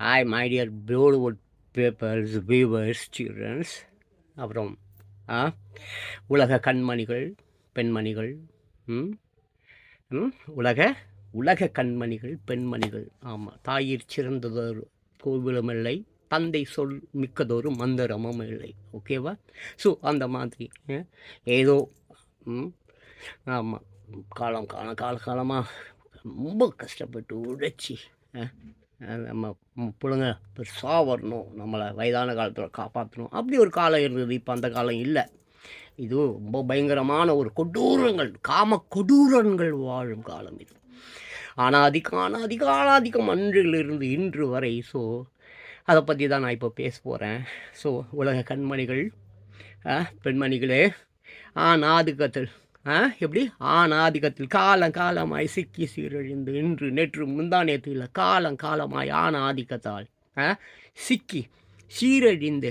Hi my dear ப்ரோடுவுட் papers viewers childrens அப்புறம் ஆ உலக கண்மணிகள் பெண்மணிகள் ம் ம் உலக உலக கண்மணிகள் பெண்மணிகள். ஆமாம் தாயிற் சிறந்ததொரு கோவிலும் இல்லை தந்தை சொல் மிக்கதொரு மந்திரமும் இல்லை. ஓகேவா ஸோ அந்த மாதிரி ஏதோ ம் ஆமாம் காலம் காலம் கால காலமாக ரொம்ப கஷ்டப்பட்டு உழைச்சி ஆ, நம்ம பிள்ளைங்க பெருசாக வரணும். நம்மளை வயதான காலத்தில் காப்பாற்றணும் அப்படி ஒரு காலம் இருந்தது. இப்போ அந்த காலம் இல்லை. இது ரொம்ப பயங்கரமான ஒரு கொடூரங்கள் காம கொடூரங்கள் வாழும் காலம் இது. ஆனால் அனாதிக அனாதிகம் அன்றிலிருந்து இன்று வரை ஸோ அதை பற்றி தான் நான் இப்போ பேச போகிறேன் ஸோ உலக கண்மணிகள் ஆ, பெண்மணிகளே ஆணாதிக்கத்தில் எப்படி? ஆணாதிக்கத்தில் காலம் காலமாய் சிக்கி சீரழிந்து இன்று நேற்று முந்தானேத்தில் காலம் காலமாய் ஆணாதிக்கத்தால் ஆ சிக்கி சீரழிந்து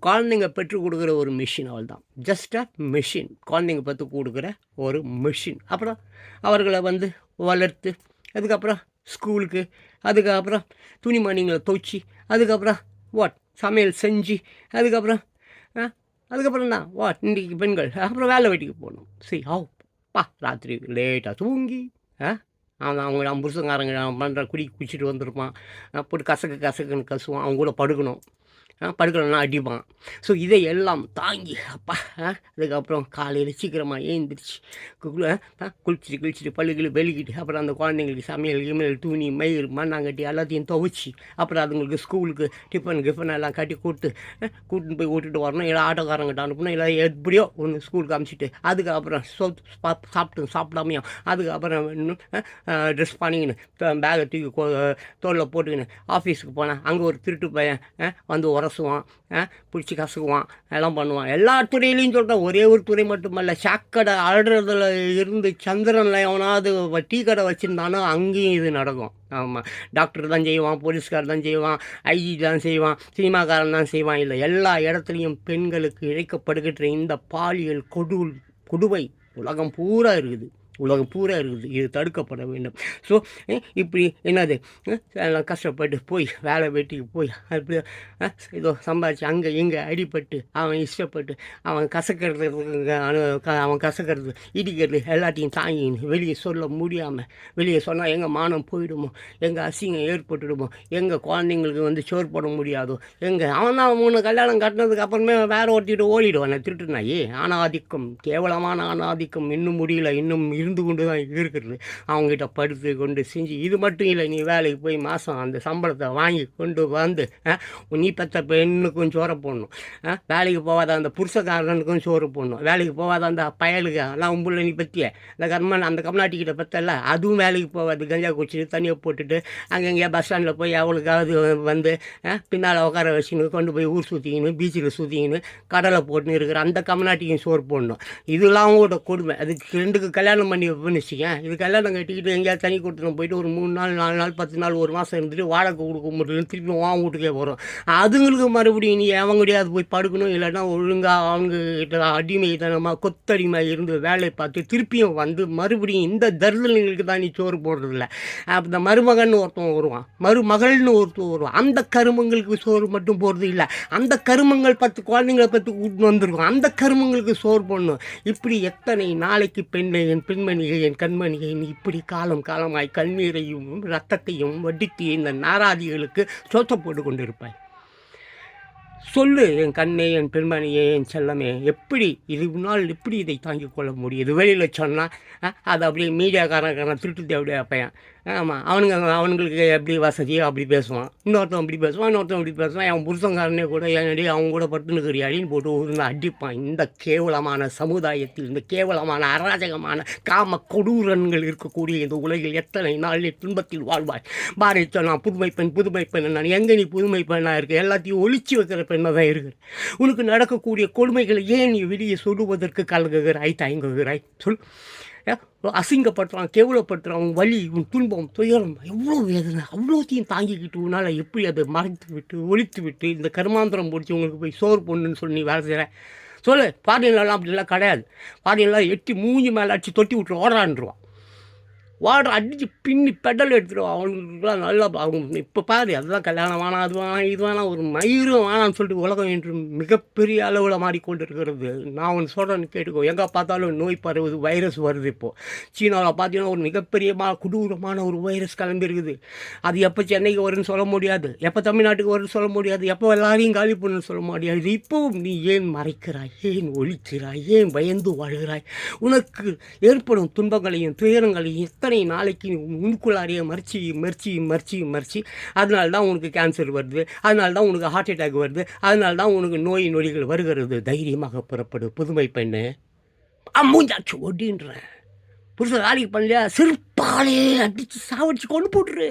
குழந்தைங்க பெற்றுக் கொடுக்குற ஒரு மிஷின் அவள் தான் ஜஸ்ட் அ மிஷின் குழந்தைங்க பெற்று கொடுக்குற ஒரு மிஷின் அப்புறம் அவர்களை வந்து வளர்த்து அதுக்கப்புறம் ஸ்கூலுக்கு அதுக்கப்புறம் துணிமணிங்களை துவைச்சி அதுக்கப்புறம் வாட் சமையல் செஞ்சு அதுக்கப்புறம் அதுக்கப்புறம் தான் வா இன்றைக்கி பெண்கள் அப்புறம் வேலை வெட்டிக்கு போகணும். சரி ஆ பா ராத்திரி லேட்டாக தூங்கி ஆ அவன் அவங்க நம்ம புருஷங்காரங்க பண்ணுற குடி குடிச்சிட்டு வந்திருப்பான். போட்டு கசக்கு கசக்குன்னு கசுவான். அவங்க கூட படுக்கணும். ஆ, அடிப்பான். ஸோ இதை எல்லாம் தாங்கி அப்பா ஆ, அதுக்கப்புறம் காலையில் சீக்கிரமாக ஏந்திரிச்சு குளிச்சுட்டு குளிச்சுட்டு பல்லுகளை வெளிக்கிட்டு அப்புறம் அந்த குழந்தைங்களுக்கு சமையல் கிமையல் துணி மயிர் மண்ணாங்கட்டி எல்லாத்தையும் துவைச்சி அப்புறம் அதுங்களுக்கு ஸ்கூலுக்கு டிஃபன் கிஃபன் எல்லாம் கட்டி கூட்டு கூட்டின்னு போய் விட்டுட்டு வரணும். இல்லை ஆட்டோக்காரங்கிட்ட அனுப்பணும். இல்லை எப்படியோ ஒன்று ஸ்கூலுக்கு அனுப்பிச்சிட்டு அதுக்கப்புறம் சொ சா- சாப்பிட்டு சாப்பிடாமையும் அதுக்கப்புறம் இன்னும் ட்ரெஸ் பண்ணிக்கின்னு பேகை தூக்கி கோ- தோளில் போட்டுக்கின்னு ஆஃபீஸுக்கு போனேன் அங்கே ஒரு திருட்டு பையன் வந்து வந்து உரசுவான் பிடிச்சி கசக்குவான் எல்லாம் பண்ணுவான். எல்லா துறையிலையும் சொல்கிறேன் ஒரே ஒரு துறை மட்டுமல்ல சாக்கடை ஆடுறதுல இருந்து சந்திரனில் எவனாவது டீ கடை வச்சுருந்தானோ அங்கேயும் இது நடக்கும். ஆமாம் டாக்டர் தான் செய்வான் போலீஸ்கார் தான் செய்வான் ஐஜி தான் செய்வான் சினிமாக்காரன் தான் செய்வான். இல்லை எல்லா இடத்துலையும் பெண்களுக்கு இழைக்கப்படுகின்ற இந்த பாலியல் கொடு கொடுவை உலகம் பூரா இருக்குது. உலகம் பூரா இருக்குது. இது தடுக்கப்பட வேண்டும். ஸோ இப்படி என்னது? எல்லாம் கஷ்டப்பட்டு போய் வேலை வெட்டிக்கு போய் அப்படி ஏதோ சம்பாதிச்சு அங்கே இங்கே அடிபட்டு அவன் இஷ்டப்பட்டு அவன் கசக்கிறது அவன் கசக்கிறது இடிக்கிறது எல்லாத்தையும் தாங்கி வெளியே சொல்ல முடியாமல் வெளியே சொன்னால் எங்கள் மானம் போயிடுமோ? எங்கள் அசிங்கம் ஏற்பட்டுடுமோ? எங்கள் குழந்தைங்களுக்கு வந்து சோறு போட முடியாதோ? எங்கள் அவன் தான் மூணு கல்யாணம் கட்டினதுக்கு அப்புறமே வேற ஒருத்திட்டு ஓடிடுவான். திருட்டுனாயே ஆணாதிக்கம் கேவலமான ஆணாதிக்கம் இன்னும் முடியல இன்னும் இருந்து கொண்டு தான் இருக்கிறது. அவங்ககிட்ட படுத்து கொண்டு செஞ்சு இது மட்டும் இல்லை நீ வேலைக்கு போய் மாதம் அந்த சம்பளத்தை வாங்கி கொண்டு வந்து நீ பெற்ற பெண்ணுக்கும் சோறை போடணும். வேலைக்கு போகாத அந்த புருஷக்காரனுக்கும் சோறு போடணும். வேலைக்கு போகாத அந்த பயலுக்கு எல்லாம் உம்புள்ள நீ பற்றிய இந்த கர்மன் அந்த கம்நாட்டிக்கிட்ட பற்றல அதுவும் வேலைக்கு போகாது. கஞ்சா குடிச்சிட்டு தண்ணியை போட்டுட்டு அங்கங்கே பஸ் ஸ்டாண்டில் போய் அவளுக்காவது வந்து பின்னால் உட்கார வச்சுன்னு கொண்டு போய் ஊர் சுற்றிக்கின்னு பீச்சில் சுற்றிக்கின்னு கடலை போட்டுன்னு இருக்கிற அந்த கம்நாட்டிக்கும் சோறு போடணும். இதெல்லாம் அவங்களோட கொடுமை. அதுக்கு ரெண்டுக்கு கல்யாணம் பண்ணி வைப்பேன்னு வச்சுக்கேன். இது கல்யாணம் கட்டிக்கிட்டு எங்கேயாவது தனி கொடுத்துட்டு போயிட்டு ஒரு மூணு நாள் நாலு நாள் பத்து நாள் ஒரு மாதம் இருந்துட்டு வாடகை கொடுக்க முடியல திருப்பி வா வீட்டுக்கே போகிறோம் அதுங்களுக்கு மறுபடியும் நீ அவங்கடையாவது போய் படுக்கணும். இல்லைன்னா ஒழுங்காக அவங்க கிட்ட அடிமைத்தனமாக கொத்தடிமை இருந்து வேலை பார்த்து திருப்பியும் வந்து மறுபடியும் இந்த தருதலுங்களுக்கு தான் நீ சோறு போடுறதில்ல. அப்போ இந்த மருமகன் ஒருத்தன் வருவான். மருமகள்னு ஒருத்தன் வருவான். அந்த கருமங்களுக்கு சோறு மட்டும் போடுறது இல்லை. அந்த கருமங்கள் பத்து குழந்தைங்களை பற்றி கூட்டின்னு வந்திருக்கும். அந்த கருமங்களுக்கு சோறு போடணும். இப்படி எத்தனை நாளைக்கு பெண்ணை என் பெண்மணியை என் கண்மணியை இப்படி காலம் காலமாய் கண்ணீரையும் ரத்தத்தையும் வடித்து இந்த நாராதிகளுக்கு சோத்த போட்டு கொண்டிருப்பாய். சொல்லு என் கண்ணே என் பெண்மணியே என் செல்லமே எப்படி இது நாள் எப்படி இதை தாங்கிக் கொள்ள முடியும் இது வெளியில் சொன்னால் அது அப்படியே மீடியாக்காரன் திருட்டு தேவையா பையன் ஆமாம் அவனுங்க அவனுங்களுக்கு எப்படி வசதியோ அப்படி பேசுவான். இன்னொருத்தன் அப்படி பேசுவான் இன்னொருத்தன் இப்படி பேசுவான். அவன் புருஷங்காரனே கூட என்னடி அவங்க கூட பட்டுனுக்கிற அடின்னு போட்டு ஊர்ந்து அடிப்பான். இந்த கேவலமான சமுதாயத்தில் இந்த கேவலமான அராஜகமான காம கொடூரன்கள் இருக்கக்கூடிய இந்த உலகில் எத்தனை நாள் துன்பத்தில் வாழ்வாய்? பாரதி சொன்னான் புதுமை பெண் புதுமை பெண் நான் எங்கே நீ புதுமை பெண்ணாக இருக்கு? எல்லாத்தையும் ஒழிச்சு வைக்கிற பெண்ணாக தான் இருக்கு. உனக்கு நடக்கக்கூடிய கொடுமைகளை ஏன் நீ வெளியே சொல்லுவதற்கு கலங்குகிறாய் தயங்குகிறாய்? சொல். ஏ, கேவலப்படுத்துகிறான் உன் வலி உன் துன்பம் துயரம் எவ்வளோ வேதனை அவ்வளோத்தையும் தாங்கிக்கிட்டு உன்னால் எப்படி அதை மறைத்து விட்டு ஒழித்து விட்டு இந்த கருமாந்திரம் பிடிச்சி உங்களுக்கு போய் சோறு பொண்ணுன்னு சொல்லி நீ வேலை செய்கிற சொல்லு. பாடியெல்லாம் அப்படிலாம் கிடையாது. பாடியெல்லாம் எட்டி மூஞ்சி மேலே அடிச்சு தொட்டி விட்டு ஓடான்ருவான் வாட்ரு அடித்து பின்னி பெடல் எடுத்துருவோம் அவங்களுக்குலாம் நல்லா அவங்க இப்போ பாரு அதுதான் கல்யாணம் வேணாம் அது வேணாம் இது வேணாம் ஒரு மயிரும் வேணாம்னு சொல்லிட்டு உலகம் என்று மிகப்பெரிய அளவில் மாறிக்கொண்டு இருக்கிறது நான் ஒன்று சொல்கிறேன்னு கேட்டுக்கோ. எங்கே பார்த்தாலும் நோய் பரவுது வைரஸ் வருது இப்போது சீனாவில் பார்த்தீங்கன்னா ஒரு மிகப்பெரிய கொடூரமான ஒரு வைரஸ் கலந்துருக்குது. அது எப்போ சென்னைக்கு வரும்னு சொல்ல முடியாது. எப்போ தமிழ்நாட்டுக்கு வரும்னு சொல்ல முடியாது. எப்போ எல்லாரையும் காலி பண்ணுன்னு சொல்ல முடியாது. இப்போவும் நீ ஏன் மறைக்கிறாய்? ஏன் ஒழிக்கிறாய்? ஏன் பயந்து வாழ்கிறாய்? உனக்கு ஏற்படும் துன்பங்களையும் துயரங்களையும் அத்தனை நாளைக்கு நீ மறிச்சு மறிச்சு மறிச்சு மறிச்சு அதனால தான் உனக்கு கேன்சர் வருது அதனால தான் உனக்கு ஹார்ட் அட்டாக் வருது அதனால தான் உனக்கு நோய் நொடிகள் வருகிறது. தைரியமாக புறப்படு புதுமை பெண்ணு. அம்மூஞ்சாச்சு ஒடின்றேன். புருஷன் வேலைக்கு பண்ணலையா செருப்பாலே அடித்து சாவடிச்சு கொண்டு போட்டுரு.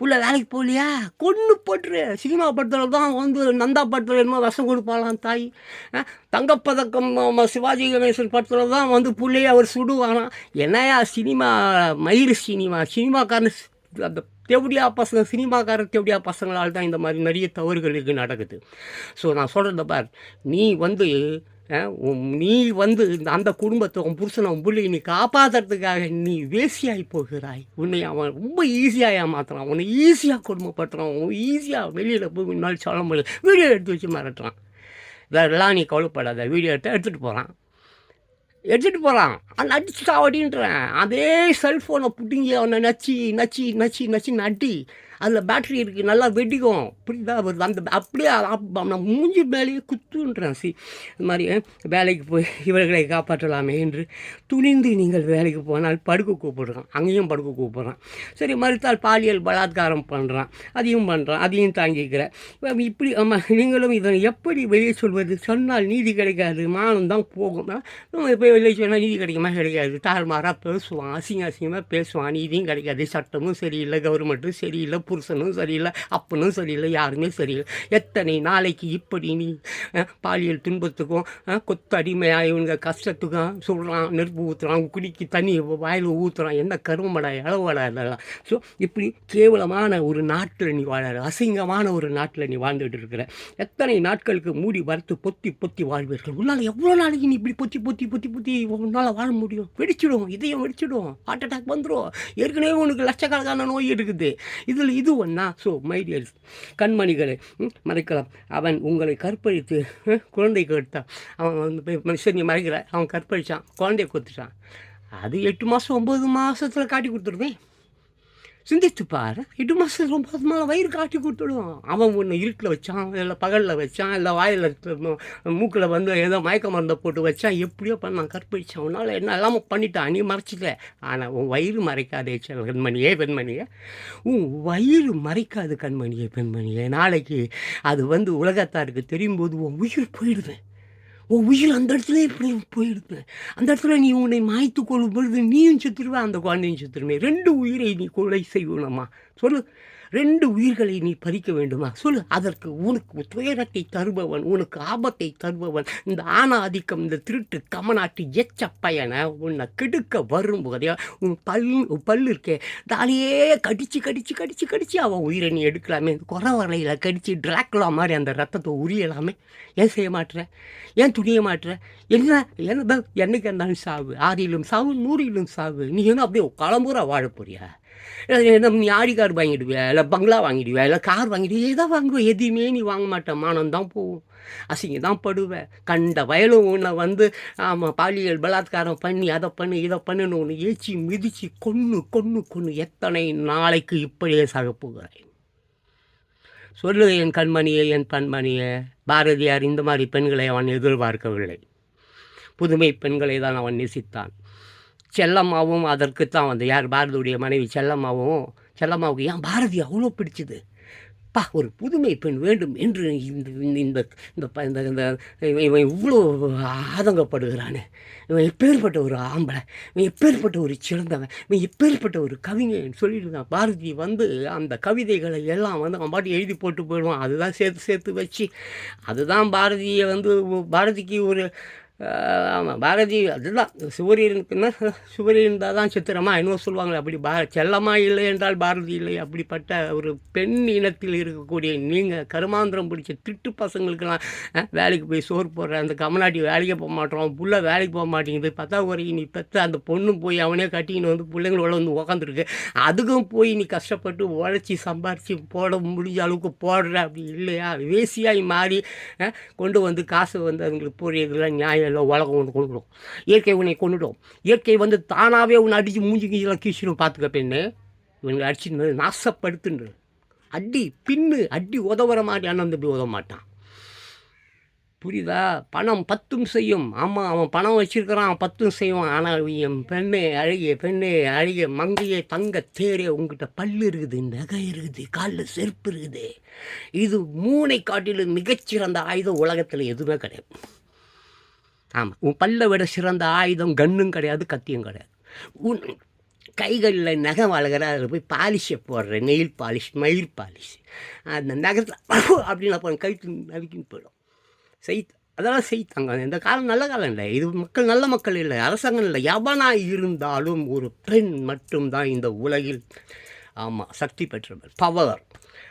புள்ள வேலைக்கு போகலையா? கொண்டு போட்டுரு. சினிமா படத்தில் தான் வந்து நந்தா படத்தில் என்னமோ விஷம் கொடுப்பாளாம் தாய். தங்கப்பதக்கம் சிவாஜி கணேசன் படத்தில் தான் வந்து புள்ளையை அவர் சுடுவாராம் என்னையா சினிமா மயிறு சினிமா? சினிமாக்காரன் அந்த தேவடியா பசங்க சினிமாக்காரர் தேவடியா பசங்களால் தான் இந்த மாதிரி நிறைய தவறுகள் இருக்குது நடக்குது. ஸோ நான் சொல்கிறத பார் நீ வந்து நீ வந்து இந்த அந்த குடும்பத்தை உன் புருஷனை பிள்ளை நீ காப்பாற்றுறதுக்காக நீ வேசியாகி போகிறாய். உன்னை அவன் ரொம்ப ஈஸியாக ஏமாத்துறான். உன்னை ஈஸியாக கொடுமைப்படுத்துறான். உன் ஈஸியாக வெளியில் போய் முன்னாள் சொல்ல முடியல வீடியோ எடுத்து வச்சு மிரட்டுறான். இதெல்லாம் நீ கவலைப்படாத. வீடியோ எடுத்து எடுத்துகிட்டு போகிறான் எடுத்துகிட்டு போகிறான் அந்த அடிச்சு சாவடின்றேன். அதே செல்ஃபோனை பிடிங்கி அவனை நச்சு நச்சு நச்சு நச்சு நட்டி அதில் பேட்டரி இருக்குது நல்லா வெடிக்கும். புரியுதா? வருது அந்த அப்படியே நான் மூஞ்சி மேலேயே குத்துன்றேன். சி இது மாதிரி வேலைக்கு போய் இவர்களை காப்பாற்றலாமே என்று துணிந்து நீங்கள் வேலைக்கு போனால் படுக்க கூப்பிடுறான். அங்கேயும் படுக்க கூப்பிடுறான். சரி மறுத்தால் பாலியல் பலாத்காரம் பண்ணுறான் அதையும் பண்ணுறான் அதையும் தாங்கிக்கிறேன் இப்படி ஆமாம் நீங்களும் இதை எப்படி வெளியே சொல்வது? சொன்னால் நீதி கிடைக்காது. மானம் தான் போகும். நம்ம இப்போ வெளியே சொன்னால் நீதி கிடைக்குமா? கிடைக்காது. தாறுமாறாக பேசுவான். அசிங்க அசிங்கமாக பேசுவான். நீதியும் கிடைக்காது. சட்டமும் சரியில்லை. கவர்மெண்ட்டும் சரியில்லை. புருஷனும் சரியில்லை அப்பனும் சரியில்லை யாருமே சரியில்லை. எத்தனை நாளைக்கு இப்படி நீ பாலியல் துன்பத்துக்கும் அஹ், கொத்து அடிமையாக இவனுங்க கஷ்டத்துக்கும் சொல்கிறான் நெருப்பு ஊற்றுறான் குடிக்கு தண்ணி வாயில் ஊற்றுறான் என்ன கருமடா இளவடா இதெல்லாம். ஸோ இப்படி கேவலமான ஒரு நாட்டில் நீ வாழற அசிங்கமான ஒரு நாட்டில் நீ வாழ்ந்துட்டு இருக்கிற. எத்தனை நாட்களுக்கு மூடி வறுத்து பொத்தி பொத்தி வாழ்வீர்கள்? உன்னால் எவ்வளோ நாளைக்கு நீ இப்படி பொத்தி பொத்தி பொத்தி பொத்தி உன்னால் வாழ முடியும்? வெடிச்சிடும் இதயம் வெடிச்சிடும். ஹார்ட் அட்டாக் வந்துடும் ஏற்கனவே உனக்கு லட்சக்கணக்கான நோய் இருக்குது. இதில் இது ஒன்றா ஸோ மைடியல் கண்மணிகளை மறைக்கலாம். அவன் உங்களை கற்பழித்து குழந்தை கொடுத்தான் அவன் வந்து மனுஷன் மறைக்கிற. அவன் கற்பழிச்சான். குழந்தைய கொடுத்துட்டான். அது எட்டு மாதம் ஒம்பது மாதத்தில் காட்டி கொடுத்துருவேன் சிந்தித்து பாரு. எட்டு மாதம் ரொம்ப மாதம் வயிறு காட்டி கொடுத்துடுவான். அவன் ஒன்று இருட்டில் வச்சான் இல்லை பகலில் வச்சான் இல்லை வாயில் மூக்கில் வந்து ஏதோ மயக்க மருந்தை போட்டு வச்சான் எப்படியோ பண்ணான் கற்பழிச்சான். உன்னால் என்ன எல்லாமே பண்ணிட்டான். நீ மறைச்சிக்கல ஆனால் உன் வயிறு மறைக்காதே செல் கண்மணியே பெண்மணியே. உன் வயிறு மறைக்காது கண்மணியே பெண்மணியே. நாளைக்கு அது வந்து உலகத்தாருக்கு தெரியும் போது உன் உயிர் போயிடுவேன். உன் உயிர் அந்த இடத்துல இப்படி போயிடுது? அந்த இடத்துல நீ உன்னை மாய்த்து கொள்ளும் பொழுது நீயும் செத்துருவ அந்த குழந்தையும் சுத்திருமே. ரெண்டு உயிரை நீ கொலை செய்யணுமா? சொல்லு. ரெண்டு உயிர்களை நீ பறிக்க வேண்டுமா? சொல்லு. அதற்கு உனக்கு துயரத்தை தருபவன் உனக்கு ஆபத்தை தருபவன் இந்த ஆணாதிக்கம் இந்த திருட்டு கமநாட்டு எச்ச பயனை உன்னை கெடுக்க வரும்போதே உன் பல் உன் பல்லு இருக்கே தாலியே கடிச்சு கடிச்சு கடிச்சு கடிச்சு அவன் உயிரை நீ எடுக்கலாமே. குறை வரையில் கடிச்சு டிராக்லா மாதிரி அந்த ரத்தத்தை உரியலாமே. ஏன் செய்ய மாட்டுற ஏன் துணிய மாட்டுற என்ன என்ன என்னைக்கு இருந்தாலும் சாவு? ஆறிலும் சாவு நூறிலும் சாவு. நீ என்ன அப்படியே கிளம்புற வாழ போறியா? என்ன நீ ஆடி கார் வாங்கிடுவியா? இல்லை பங்களா வாங்கிடுவியா? இல்லை கார் வாங்கிடுவியா எதை வாங்குவேன் எதையுமே நீ வாங்க மாட்ட. மானம் தான் போகும். அசிங்க தான் படுவேன் கண்ட வயலும் உன்னை வந்து ஆமாம் பாலியல் பலாத்காரம் பண்ணி அதை பண்ணி இதை பண்ணுன்னு ஒன்று ஏச்சி மிதிச்சு கொன்று கொன்று கொன்று எத்தனை நாளைக்கு இப்படியே சாக சொல்லு என் கண்மணியே என் பண்மணியே. பாரதியார் இந்த மாதிரி பெண்களை அவன் எதிர்பார்க்கவில்லை. புதுமை பெண்களை தான் அவன் நேசித்தான். செல்லம்மாவும் அதற்குத்தான் வந்து. யார்? பாரதியுடைய மனைவி செல்லம்மாவும். செல்லம்மாவுக்கு ஏன் பாரதி அவ்வளோ பிடிச்சது? பா ஒரு புதுமை பெண் வேண்டும் என்று இந்த இந்த- இந்த இந்த ப- இந்த இந்த இவன் இவன் இவ்வளோ ஆதங்கப்படுகிறானே. இவன் எப்பேற்பட்ட ஒரு ஆம்பளை? இவன் எப்பேற்பட்ட ஒரு சிறந்தவன்? இவன் எப்பேற்பட்ட ஒரு கவிஞன்? சொல்லிட்டு தான் பாரதி வந்து அந்த கவிதைகளை எல்லாம் வந்து அவன் பாட்டு எழுதி போட்டு போயிடுவான். அதுதான் சேர்த்து சேர்த்து வச்சு. அதுதான் பாரதியை வந்து பாரதிக்கு ஒரு ஆமாம் பாரதி அதுதான். சுவரியனுக்குன்னா சுவரியன் இருந்தால் தான் சித்திரமா. இன்னும் சொல்லுவாங்களே அப்படி பா செல்லமா இல்லை என்றால் பாரதி இல்லை. அப்படிப்பட்ட ஒரு பெண் இனத்தில் இருக்கக்கூடிய நீங்கள் கருமாந்திரம் பிடிச்ச திட்டு பசங்களுக்கெல்லாம் வேலைக்கு போய் சோறு போடுற அந்த கமநாட்டி வேலைக்கு போக மாட்டோம். புள்ள வேலைக்கு போக மாட்டேங்குது. பத்தா குறைக்கு நீ பெற்ற அந்த பொண்ணும் போய் அவனே கட்டிக்கின்னு வந்து பிள்ளைங்களோட வந்து உக்காந்துருக்கு. அதுக்கும் போய் நீ கஷ்டப்பட்டு உழைச்சி சம்பாரித்து போட முடிஞ்ச அளவுக்கு போடுற. அப்படி இல்லையா? வேசியாய் மாறி கொண்டு வந்து காசு வந்து அதுங்களுக்கு போடுறதுலாம் நியாயம் இல்லை உலகம் ஒன்று கொண்டுடும் இயற்கை உன்னை கொண்டுடும் இயற்கை வந்து தானாகவே உன்னை அடித்து மூஞ்சி கீழே கீச்சிடும் பார்த்துக்க பெண்ணு. இவங்களை அடிச்சு நாசப்படுத்துன்று அடி பின்னு அடி உதவுற மாதிரி அண்ணன் தம்பி உதவ மாட்டான். புரியுதா? பணம் பத்தும் செய்யும். ஆமாம் அவன் பணம் வச்சிருக்கிறான் பத்தும் செய்வான். ஆனால் என் பெண்ணே அழகிய பெண்ணே அழகிய மங்கையே தங்க தேரே உங்ககிட்ட பல்லு இருக்குது நகை இருக்குது காலில் செருப்பு இருக்குது. இது மூனை காட்டிலும் மிகச்சிறந்த ஆயுதம் உலகத்தில் எதுவுமே கிடையாது. ஆமாம் உன் பல்லை விட சிறந்த ஆயுதம் கன்னும் கிடையாது கத்தியும் கிடையாது. உன் கைகளில் நகை வளர்கிற அதில் போய் பாலிஷை போடுற நெயில் பாலிஷ் மயில் பாலிஷ். அந்த நகத்தை அப்படின்னு அப்புறம் கழுத்து நறுக்கின்னு போயிடும். செய் அதெல்லாம் செய்தாங்க இந்த காலம் நல்ல காலம் இல்லை. இது மக்கள் நல்ல மக்கள் இல்லை. அரசாங்கம் இல்லை. எவனாக இருந்தாலும் ஒரு பெண் மட்டும்தான் இந்த உலகில் ஆமாம் சக்தி பெற்றவர் பவர்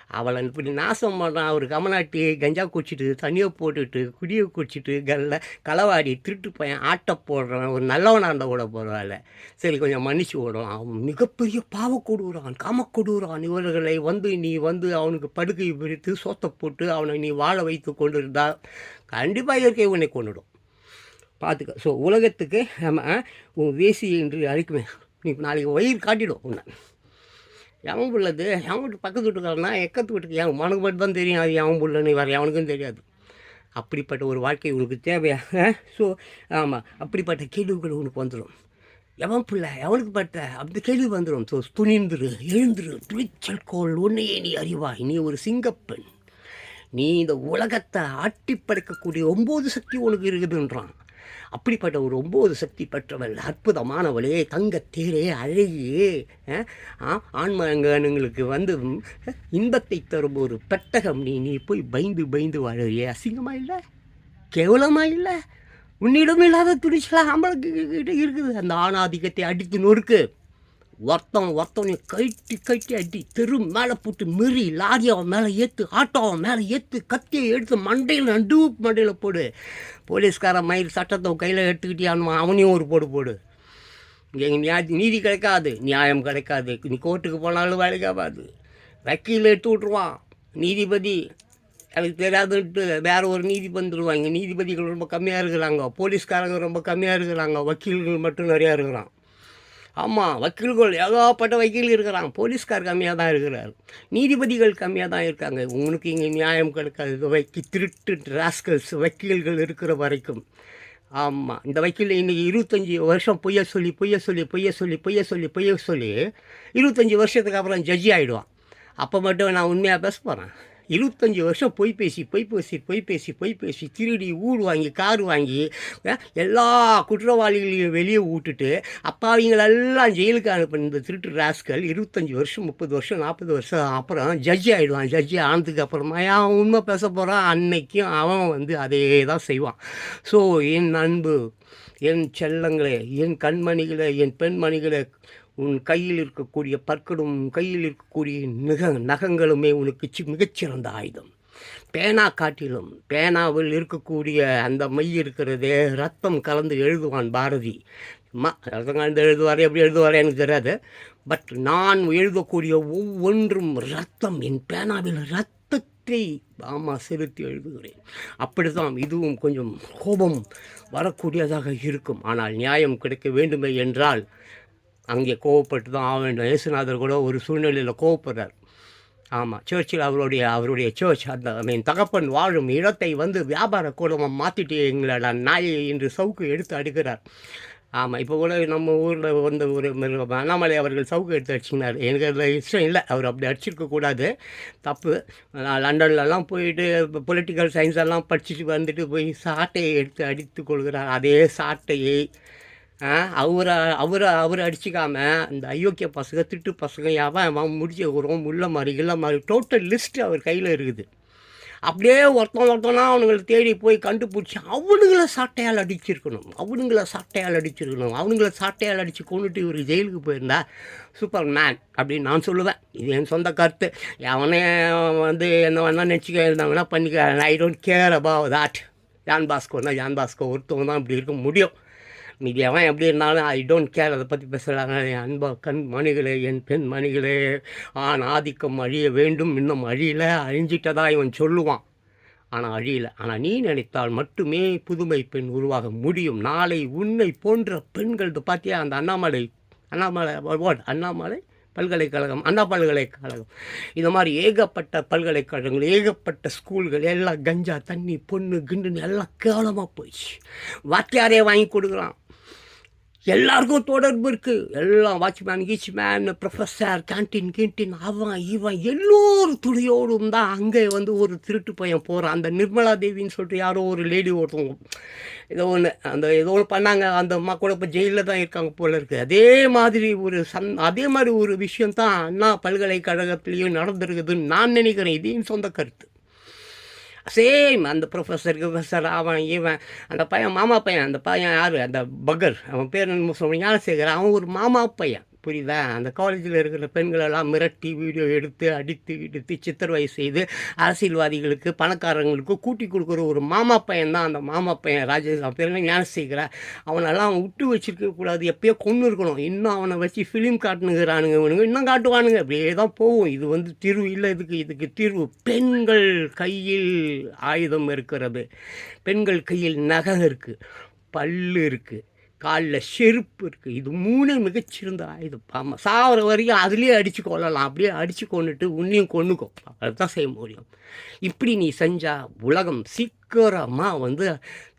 அவளை இப்படி நாசம் பண்ணுறான் அவர் கமநாட்டி கஞ்சா குடிச்சிட்டு தண்ணியை போட்டுட்டு குடியை குடிச்சிட்டு கல்ல களவாடி திருட்டு பையன் ஆட்டை போடுறான் ஒரு நல்லவனாக இருந்தால் கூட பரவாயில்ல. சரி கொஞ்சம் மன்னிச்சு விடுறான் அவன் மிகப்பெரிய பாவ கொடுறான் காம கொடுறான் இவர்களை வந்து நீ வந்து அவனுக்கு படுக்கை பிரித்து சோத்தை போட்டு அவனை நீ வாழ வைத்து கொண்டு இருந்தால் கண்டிப்பாக இயற்கை உன்னை கொண்டுடும் பார்த்துக்க ஸோ உலகத்துக்கு நம்ம உன் வேசி என்று அழைக்குமே நீ நாளைக்கு வயிறு காட்டிடும் உன்னை. எவன் பிள்ளது? எவன் வீட்டு பக்கத்து வீட்டுக்காரனா? எக்கத்து வீட்டுக்கு என் உனக்கு மட்டும் தான் தெரியும். அது எவன் பிள்ளைன்னு வேறு எவனுக்கும் தெரியாது. அப்படிப்பட்ட ஒரு வாழ்க்கை உனக்கு தேவையா? ஸோ ஆமாம் அப்படிப்பட்ட கேள்விகள் உனக்கு வந்துடும் எவன் பிள்ளை? எவனுக்கு பட்ட? அந்த கேள்வி வந்துடும் ஸோ துணிந்துரு எழுந்துரு. துணிச்சல் கோள் உன்னையே நீ அறிவாய். நீ ஒரு சிங்கப்பெண். நீ இந்த உலகத்தை ஆட்டி படைக்கக்கூடிய ஒம்பது சக்தி உனக்கு இருக்குதுன்றான். அப்படிப்பட்ட ஒரு ஒம்பது சக்தி பெற்றவள் அற்புதமானவளே தங்கத்தேரே அழகியே ஆன்மங்களுக்கு ஆ, வந்து இன்பத்தை தரும் ஒரு பெட்டகம் நீ நீ போய் பயந்து பயந்து வாழறியே அசிங்கமா இல்லை? கேவலமா இல்லை? உன்னிடம் இல்லாத துணிச்சலாக ஆம்பளுக்கு கிட்ட இருக்குது. அந்த ஆணாதிக்கத்தை அடித்து நொறுக்கு. ஒருத்தன் ஒருத்தவனை கட்டி கட்டி அடி தெரு மேலே போட்டு மீறி லாரி அவன் மேலே ஏற்று ஆட்டோ அவன் மேலே ஏற்று கத்தியை எடுத்து மண்டையில் நண்டு மண்டையில் போடு. போலீஸ்காரன் மயில் சட்டத்தை கையில் எடுத்துக்கிட்டியான்னு அவனையும் ஒரு போடு போடு. இங்கே நியாய நீதி கிடைக்காது நியாயம் கிடைக்காது. நீ கோர்ட்டுக்கு போனாலும் வேலைக்கு ஆகாது வக்கீல் எடுத்து விட்ருவான் நீதிபதி எனக்கு தெரியாதுன்ட்டு வேறு ஒரு நீதி வந்துடுவாங்க நீதிபதிகள் ரொம்ப கம்மியாக இருக்கிறாங்க. போலீஸ்காரங்க ரொம்ப கம்மியாக இருக்கிறாங்க. வக்கீல்கள் மட்டும் நிறையா இருக்கிறான். ஆமாம் வக்கீல்கள் ஏகப்பட்ட வக்கீல் இருக்கிறான் போலீஸ்கார் கம்மியாக தான் இருக்கிறார். நீதிபதிகள் கம்மியாக தான் இருக்காங்க. உங்களுக்கு இங்கே நியாயம் கிடைக்காது. வைக்கி திருட்டு ராஸ்கல்ஸ் வக்கீல்கள் இருக்கிற வரைக்கும். ஆமாம் இந்த வக்கீல் இன்றைக்கி இருபத்தஞ்சி வருஷம் பொய்ய சொல்லி பொய்ய சொல்லி பொய்ய சொல்லி பொய்ய சொல்லி பொய்ய சொல்லி இருபத்தஞ்சி வருஷத்துக்கு அப்புறம் ஜட்ஜி ஆகிடுவான் அப்போ மட்டும் நான் உண்மையாக பேச போகிறேன் இருபத்தஞ்சி வருஷம் பொய் பேசி பொய் பேசி பொய் பேசி பொய் பேசி திருடி ஊர் வாங்கி கார் வாங்கி எல்லா குற்றவாளிகளையும் வெளியே விட்டுட்டு அப்பாவிங்களெல்லாம் ஜெயிலுக்கு அனுப்பின இந்த திருட்டு ராஸ்கல் இருபத்தஞ்சி வருஷம் முப்பது வருஷம் நாற்பது வருஷம் அப்புறம் ஜட்ஜி ஆகிடுவான் ஜட்ஜி ஆனதுக்கு அப்புறமா அவன் உண்மை பேச போகிறான் அன்னைக்கும் அவன் வந்து அதே தான் செய்வான். ஸோ என் அன்பு என் செல்லங்களே என் கண்மணிகளே என் பெண்மணிகளே உன் கையில் இருக்கக்கூடிய பற்களும் கையில் இருக்கக்கூடிய நிக நகங்களுமே உனக்கு சி- மிகச்சிறந்த ஆயுதம். பேனா காட்டிலும் பேனாவில் இருக்கக்கூடிய அந்த மை இருக்கிறதே ரத்தம் கலந்து எழுதுவான் பாரதி. அம்மா ரத்தம் கலந்து எழுதுவாரே எப்படி எழுதுவாரே எனக்கு தெரியாது. பட் நான் எழுதக்கூடிய ஒவ்வொன்றும் ரத்தம் என் பேனாவில் ரத்தத்தை ஆமாம் செலுத்தி எழுதுகிறேன். அப்படித்தான் இதுவும் கொஞ்சம் கோபம் வரக்கூடியதாக இருக்கும். ஆனால் நியாயம் கிடைக்க வேண்டுமே என்றால் அங்கே கோவப்பட்டு தான் ஆக வேண்டும். இயேசுநாதர் கூட ஒரு சூழ்நிலையில் கோவப்படுறார். ஆமாம் சர்ச்சில் அவருடைய அவருடைய சர்ச் அந்த ஐ மீன் தகப்பன் வாழும் இடத்தை வந்து வியாபார கூடமாக மாற்றிட்டு எங்களோட நாயை என்று சவுக்கு எடுத்து அடுக்கிறார். ஆமாம் இப்போ கூட நம்ம ஊரில் வந்து ஒரு அண்ணாமலை அவர்கள் சவுக்கு எடுத்து அடிச்சிங்கனார் எனக்கு அதில் இஷ்டம் இல்லை. அவர் அப்படி அடிச்சிருக்க கூடாது. தப்பு. நான் லண்டன்லலாம் போயிட்டு பொலிட்டிக்கல் சயின்ஸ் எல்லாம் படிச்சுட்டு வந்துட்டு போய் சாட்டையை எடுத்து அடித்து கொள்கிறார். அதே சாட்டையை அவரை அவரை அவரை அடிச்சுக்காம அந்த அயோக்கிய பசங்க திட்டு பசங்க யாவன் அவன் முடிச்ச உரம் முள்ள மாதிரி இல்லை மாதிரி டோட்டல் லிஸ்ட்டு அவர் கையில் இருக்குது. அப்படியே ஒருத்தன் ஒருத்தனா அவனுங்களை தேடி போய் கண்டுபிடிச்சி அவனுங்கள சாட்டையால் அடிச்சிருக்கணும். அவனுங்கள சாட்டையால் அடிச்சிருக்கணும். அவனுங்கள சாட்டையால் அடித்து கொண்டுட்டு இவர் ஜெயிலுக்கு போயிருந்தா சூப்பர் மேன் அப்படின்னு நான் சொல்லுவேன். இது என் சொந்த கருத்து. எவனே வந்து என்ன வேணா நினச்சிக்க இருந்தாங்கன்னா பண்ணிக்க. I don't care about that John பாஸ்கோனா John Bosco ஒருத்தவங்க தான் இப்படி இருக்க முடியும். மீதி அவன் எப்படி இருந்தாலும் ஐ டோன்ட் கேர் அதை பற்றி பேசுகிறாங்க என் அன்பா கண் மணிகளே என் பெண் மணிகளே. ஆண் ஆதிக்கம் அழிய வேண்டும். இன்னும் அழியல அழிஞ்சிட்டதா இவன் சொல்லுவான். ஆனால் அழியல. ஆனால் நீ நினைத்தால் மட்டுமே புதுமை பெண் உருவாக முடியும். நாளை உன்னை போன்ற பெண்கள் பார்த்தியா அந்த அண்ணாமலை அண்ணாமலை வார்டு அண்ணாமலை பல்கலைக்கழகம் அண்ணா பல்கலைக்கழகம். இந்த மாதிரி ஏகப்பட்ட பல்கலைக்கழகங்கள் ஏகப்பட்ட ஸ்கூல்கள் எல்லாம் கஞ்சா தண்ணி பொண்ணு கிண்டுன்னு எல்லாம் கேவலமாக போயிடுச்சு. வாத்தியாரே வாங்கி கொடுக்குறான். எல்லாருக்கும் தொடர்பு இருக்குது எல்லாம் வாட்ச்மேன் கீச்மேன் ப்ரொஃபஸர் கேன்டீன் கீன்டீன் அவன் இவன் எல்லோரும் துணியோடும் தான் அங்கே வந்து ஒரு திருட்டு பையன் போகிறான் அந்த நிர்மலா தேவின்னு சொல்லிட்டு யாரோ ஒரு லேடி ஒருத்தவங்க ஏதோ ஒன்று அந்த ஏதோ ஒன்று பண்ணாங்க. அந்த அம்மா கூட இப்போ ஜெயிலில் தான் இருக்காங்க போல இருக்குது அதே மாதிரி ஒரு சந் அதே மாதிரி ஒரு விஷயம் தான் அண்ணா பல்கலைக்கழகத்துலேயும் நடந்திருக்குதுன்னு நான் நினைக்கிறேன். இதையும் சொந்த கருத்து. சேம் அந்த ப்ரொஃபஸர் ப்ரொஃபஸர் அவன் இவன் அந்த பையன் மாமா பையன் அந்த பையன் யார்? அந்த பகர். அவன் பேர் என்ன ஞானசேகர் அவன் ஒரு மாமா பையன். புரியுதா? அந்த காலேஜில் இருக்கிற பெண்களெல்லாம் மிரட்டி வீடியோ எடுத்து அடித்து இடித்து சித்திரவதை செய்து அரசியல்வாதிகளுக்கு பணக்காரங்களுக்கு கூட்டி கொடுக்குற ஒரு மாமா பையன் தான் அந்த மாமா பையன் ராஜேஷ். அவன் பேர் ஞானசேகர அவனெல்லாம் அவன் விட்டு வச்சுருக்கக்கூடாது எப்பயோ கொண்டு இருக்கணும். இன்னும் அவனை வச்சு ஃபிலிம் காட்டுனுங்கிறானுங்க இவனுங்க. இன்னும் காட்டுவானுங்க. அப்படியே தான் போகும். இது வந்து தீர்வு இல்லை. இதுக்கு இதுக்கு தீர்வு. பெண்கள் கையில் ஆயுதம் இருக்கிறது. பெண்கள் கையில் நகை இருக்குது பல்லு இருக்குது காலில் செருப்பு இருக்குது இது மூணு மிகச்சிறந்த ஆயுதம். ஆமாம் சாகிற வரைக்கும் அதுலேயே அடித்து கொள்ளலாம் அப்படியே அடித்து கொண்டுட்டு உன்னையும் கொண்டுக்கோ அதுதான் செய்ய முடியும். இப்படி நீ செஞ்சால் உலகம் சீக்கிரமாக வந்து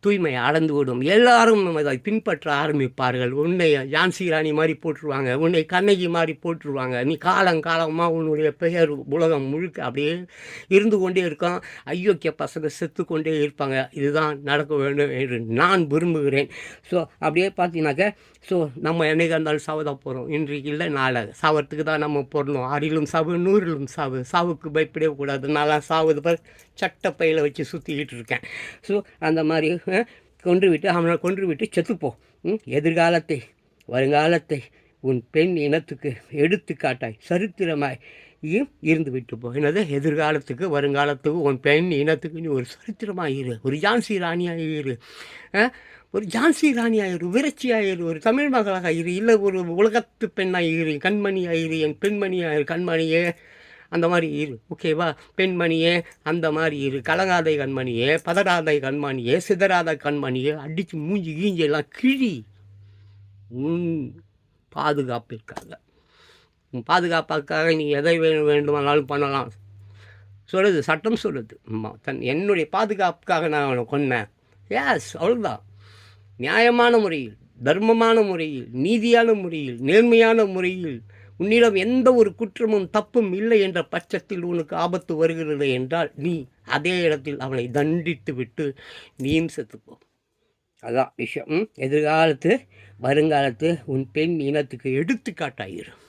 தூய்மை அடைந்து விடும். எல்லாரும் அதை பின்பற்ற ஆரம்பிப்பார்கள். உன்னை ஜான்சி ராணி மாதிரி போட்டுருவாங்க உன்னை கண்ணகி மாதிரி போட்டுருவாங்க நீ காலங்காலமாக உன்னுடைய பெயர் உலகம் முழுக்க அப்படியே இருந்து கொண்டே இருக்கும். ஐயோக்கிய பசங்க செத்து கொண்டே இருப்பாங்க. இதுதான் நடக்க வேண்டும் என்று நான் விரும்புகிறேன். ஸோ அப்படியே பார்த்தீங்கன்னாக்க ஸோ நம்ம என்னைக்கு இருந்தாலும் சவதா போகிறோம் இன்றைக்கு இல்லை நாளை. சாவறதுக்கு தான் நம்ம போடணும் ஆறிலும் சாவு நூறிலும் சாவு. சாவுக்கு பயப்படவே கூடாது. நான்லாம் சாவது பார் சட்டப்பையில் வச்சு சுற்றிக்கிட்டு இருக்கேன். ஸோ அந்த மாதிரி கொன்று விட்டு அவனை கொன்று விட்டு செத்துப்போ எதிர்காலத்தை வருங்காலத்தை உன் பெண் இனத்துக்கு எடுத்துக்காட்டாய் சரித்திரமாய் இருந்து விட்டு போ. என்னது? எதிர்காலத்துக்கு வருங்காலத்துக்கு உன் பெண் இனத்துக்கு நீ ஒரு சரித்திரமாக இரு. ஒரு ஜான்சி ராணியாக இரு. ஒரு ஜான்சி ராணியாக இரு. விரட்சியாக இரு. ஒரு தமிழ் மகளாக இரு. இல்லை ஒரு உலகத்து பெண்ணாக இரு. கண்மணியாக இரு. என் பெண்மணியாக இரு. கண்மணியே அந்த மாதிரி இரு ஓகேவா? பெண்மணியே அந்த மாதிரி இரு. கலங்காதை கண்மணியே பதறாதை கண்மணியே சிதறாத கண்மணியே அடித்து மூஞ்சி கீஞ்சி எல்லாம் கிழி. உன் பாதுகாப்பிற்காக. உன் பாதுகாப்பாக்காக நீ எதை வேணும் வேண்டுமானாலும் பண்ணலாம். சொல்லுது சட்டம் சொல்லுது. தன் என்னுடைய பாதுகாப்புக்காக நான் அவனை கொன்னேன். எஸ் அவ்வளோதான் நியாயமான முறையில் தர்மமான முறையில் நீதியான முறையில் நேர்மையான முறையில் உன்னிடம் எந்த ஒரு குற்றமும் தப்பும் இல்லை என்ற பட்சத்தில் உனக்கு ஆபத்து வருகிறது என்றால் நீ அதே இடத்தில் அவனை தண்டித்து விட்டு நீயும் செத்துப்போ அதான் விஷயம். எதிர்காலத்து வருங்காலத்து உன் பெண் இனத்துக்கு எடுத்துக்காட்டாயிரும்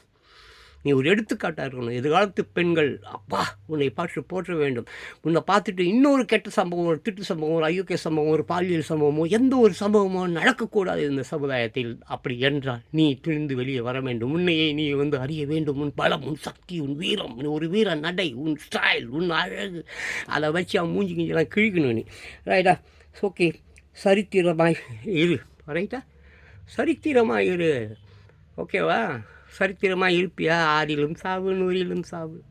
நீ ஒரு எடுத்துக்காட்டாக இருக்கணும். எதிர்காலத்து பெண்கள் அப்பா உன்னை பார்த்து போற்ற வேண்டும். உன்னை பார்த்துட்டு இன்னொரு கெட்ட சம்பவம் ஒரு திட்டு சம்பவம் ஒரு அயோக்கிய சம்பவம் ஒரு பாலியல் சம்பவமோ எந்த ஒரு சம்பவமோ நடக்கக்கூடாது இந்த சமுதாயத்தில். அப்படி என்றால் நீ துணிந்து வெளியே வர வேண்டும். உன்னையே நீ வந்து அறிய வேண்டும். உன் பலம் உன் சக்தி உன் வீரம் ஒரு வீர நடை உன் ஸ்டைல் உன் அழகு. அதை வச்சு அவன் மூஞ்சி கிஞ்செல்லாம் கிழிக்கணும் நீ. ரைட்டா ஓகே சரித்திரமாய் இரு. ரைட்டா சரித்திரமாக இரு. ஓகேவா சரித்திரமாக இருப்பியா? ஆறிலும் சாவு நூறிலும் சாவு.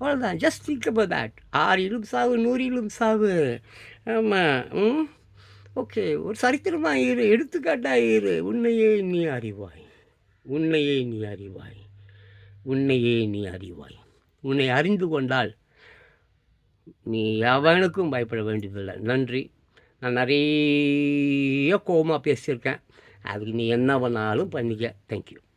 அவ்வளோதான் ஜஸ்ட் திங்க் அபவுட் தட் ஆறிலும் சாவு நூறிலும் சாவு. ஆமாம் ம்? ஓகே ஒரு சரித்திரமாக இரு. எடுத்துக்காட்டாக இரு. உன்னையே நீ அறிவாய். உன்னையே நீ அறிவாய். உன்னையே நீ அறிவாய். உன்னை அறிந்து கொண்டால் நீ எவனுக்கும் பயப்பட வேண்டியதில்லை. நன்றி. நான் நிறைய கோபமாக பேசியிருக்கேன். அதுக்கு நீ என்ன பண்ணாலும் பண்ணிக்க தேங்க்யூ